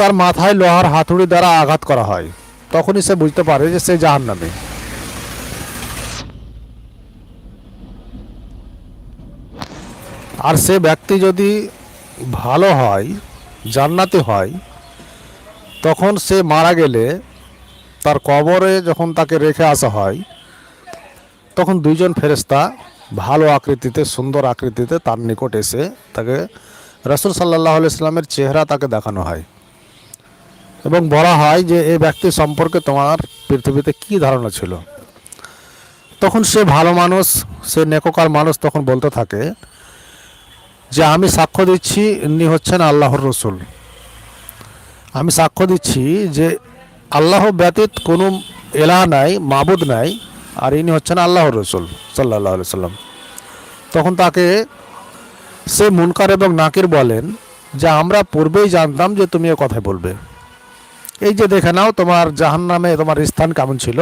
তার মাথায় লোহার হাতুড়ি দ্বারা আঘাত করা হয়। তখনই সে বুঝতে পারে যে সে জাহান নামে আর সে ব্যক্তি যদি ভালো হয়, জান্নাতি হয়, তখন সে মারা গেলে তার কবরে যখন তাকে রেখে আসা হয়, তখন দুইজন ফেরেস্তা ভালো আকৃতিতে, সুন্দর আকৃতিতে তার নিকট এসে তাকে রসুল সাল্লাহ ইসলামের চেহারা তাকে দেখানো হয়। এবং বলা হয় যে এই ব্যক্তি সম্পর্কে তোমার পৃথিবীতে কি ধারণা ছিল? তখন সে ভালো মানুষ, সে নেককার মানুষ তখন বলতে থাকে যে, আমি সাক্ষ্য দিচ্ছি, ইনি হচ্ছেন আল্লাহর রসুল। আমি সাক্ষ্য দিচ্ছি যে, আল্লাহ ব্যতীত কোনো এলাহ নাই, মাবুদ নাই, আর ইনি হচ্ছেন আল্লাহর রসুল সাল্লাহ সাল্লাম। তখন তাকে সে মুনকার এবং নাকির বলেন যে, আমরা পূর্বেই জানতাম যে তুমি এ কথাই বলবে। এই যে দেখে নাও তোমার জাহান নামে তোমার স্থান কেমন ছিল?